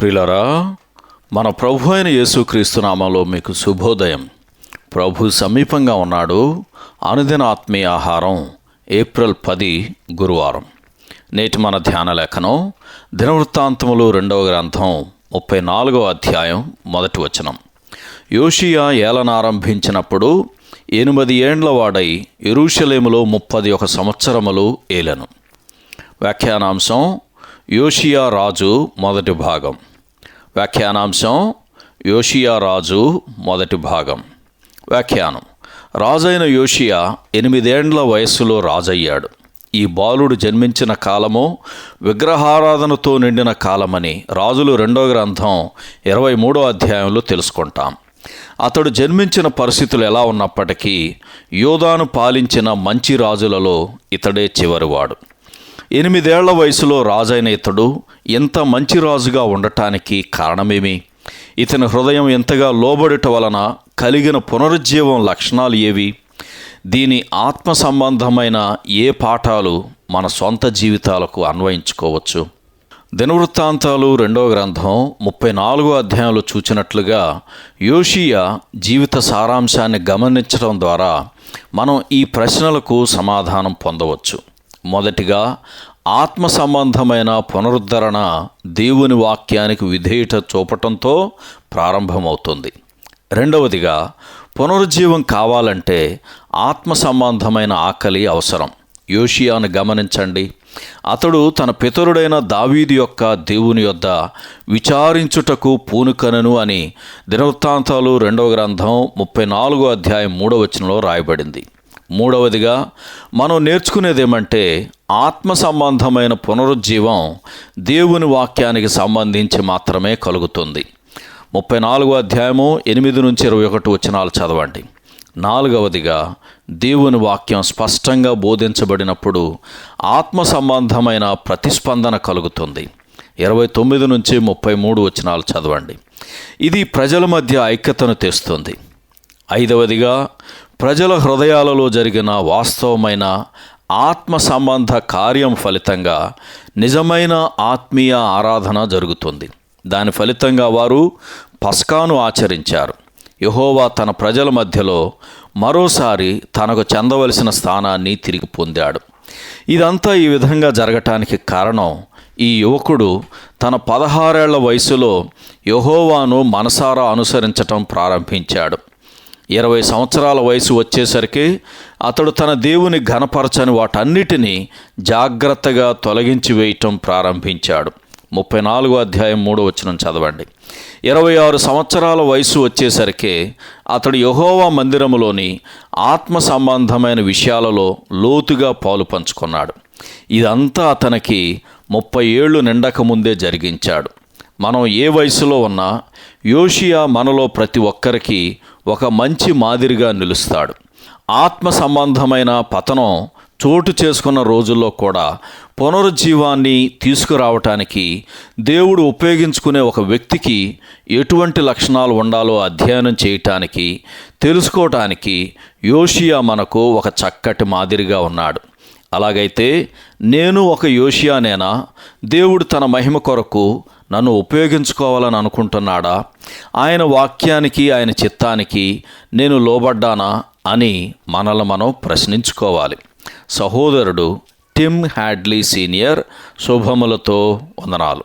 ప్రిలరా మన ప్రభు అయిన యేసుక్రీస్తు నామంలో మీకు శుభోదయం. ప్రభు సమీపంగా ఉన్నాడు. అనుదిన ఆత్మీయ ఆహారం ఏప్రిల్ పది గురువారం. నేటి మన ధ్యాన లేఖనం దినవృత్తాంతములు రెండవ గ్రంథం ముప్పై నాలుగో అధ్యాయం మొదటి వచనం. యోషియా ఏలనారంభించినప్పుడు ఎనిమిది ఏండ్ల వాడై ఎరూషలేములో ముప్పది ఒక సంవత్సరములు ఏలెను. వ్యాఖ్యానాంశం యోషియా రాజు మొదటి భాగం. వ్యాఖ్యానాంశం యోషియా రాజు మొదటి భాగం. వ్యాఖ్యానం రాజైన యోషియా ఎనిమిదేండ్ల వయస్సులో రాజయ్యాడు. ఈ బాలుడు జన్మించిన కాలము విగ్రహారాధనతో నిండిన కాలమని రాజులు రెండో గ్రంథం ఇరవై మూడో అధ్యాయంలో తెలుసుకుంటాం. అతడు జన్మించిన పరిస్థితులు ఎలా ఉన్నప్పటికీ యోధాను పాలించిన మంచి రాజులలో ఇతడే చివరివాడు. ఎనిమిదేళ్ళ వయసులో రాజైన ఇతడు ఎంత మంచి రాజుగా ఉండటానికి కారణమేమి? ఇతని హృదయం ఎంతగా లోబడుట వలన కలిగిన పునరుజ్జీవం లక్షణాలు ఏవి? దీని ఆత్మ సంబంధమైన ఏ పాఠాలు మన సొంత జీవితాలకు అన్వయించుకోవచ్చు? దినవృత్తాంతాలు రెండో గ్రంథం ముప్పై నాలుగో అధ్యాయంలో చూచినట్లుగా యోషియా జీవిత సారాంశాన్ని గమనించడం ద్వారా మనం ఈ ప్రశ్నలకు సమాధానం పొందవచ్చు. మొదటిగా ఆత్మ సంబంధమైన పునరుద్ధరణ దేవుని వాక్యానికి విధేయత చూపటంతో ప్రారంభమవుతుంది. రెండవదిగా పునరుజ్జీవం కావాలంటే ఆత్మ సంబంధమైన ఆకలి అవసరం. యోషియాను గమనించండి. అతడు తన పితరుడైన దావీదు యొక్క దేవుని యొద్ద విచారించుటకు పూనుకనను అని దినవృత్తాంతాలు రెండవ గ్రంథం ముప్పై నాలుగో అధ్యాయం మూడవచనంలో రాయబడింది. మూడవదిగా మనం నేర్చుకునేదేమంటే ఆత్మ సంబంధమైన పునరుజ్జీవం దేవుని వాక్యానికి సంబంధించి మాత్రమే కలుగుతుంది. ముప్పై నాలుగో అధ్యాయము ఎనిమిది నుంచి ఇరవై ఒకటి వచనాలు చదవండి. నాలుగవదిగా దేవుని వాక్యం స్పష్టంగా బోధించబడినప్పుడు ఆత్మ సంబంధమైన ప్రతిస్పందన కలుగుతుంది. ఇరవై తొమ్మిది నుంచి ముప్పై మూడు వచనాలు చదవండి. ఇది ప్రజల మధ్య ఐక్యతను తెస్తుంది. ఐదవదిగా ప్రజల హృదయాలలో జరిగిన వాస్తవమైన ఆత్మ సంబంధ కార్యం ఫలితంగా నిజమైన ఆత్మీయ ఆరాధన జరుగుతుంది. దాని ఫలితంగా వారు పస్కాను ఆచరించారు. యహోవా తన ప్రజల మధ్యలో మరోసారి తనకు చెందవలసిన స్థానాన్ని తిరిగి పొందాడు. ఇదంతా ఈ విధంగా జరగటానికి కారణం ఈ యువకుడు తన పదహారేళ్ళ వయసులో యహోవాను మనసారా అనుసరించటం ప్రారంభించాడు. ఇరవై సంవత్సరాల వయసు వచ్చేసరికి అతడు తన దేవుని ఘనపరచని వాటన్నిటినీ జాగ్రత్తగా తొలగించి వేయటం ప్రారంభించాడు. ముప్పై నాలుగో అధ్యాయం మూడో వచ్చిన చదవండి. ఇరవై ఆరు సంవత్సరాల వయసు వచ్చేసరికి అతడు యహోవా మందిరములోని ఆత్మ సంబంధమైన విషయాలలో లోతుగా పాలు పంచుకున్నాడు. ఇదంతా అతనికి ముప్పై ఏళ్ళు నిండక ముందే జరిగించాడు. మనం ఏ వయసులో ఉన్నా యోషియా మనలో ప్రతి ఒక్కరికి ఒక మంచి మాదిరిగా నిలుస్తాడు. ఆత్మ సంబంధమైన పతనం చోటు చేసుకున్న రోజుల్లో కూడా పునరుజ్జీవాన్ని తీసుకురావటానికి దేవుడు ఉపయోగించుకునే ఒక వ్యక్తికి ఎటువంటి లక్షణాలు ఉండాలో అధ్యయనం చేయటానికి తెలుసుకోవటానికి యోషియా మనకు ఒక చక్కటి మాదిరిగా ఉన్నాడు. అలాగైతే నేను ఒక యోషియానేనా? దేవుడు తన మహిమ కొరకు నన్ను ఉపయోగించుకోవాలని అనుకుంటున్నాడా? ఆయన వాక్యానికి ఆయన చిత్తానికి నేను లోబడ్డానా అని మనల్ని మనం ప్రశ్నించుకోవాలి. సహోదరుడు టిమ్ హ్యాడ్లీ సీనియర్ శుభములతో వందనాలు.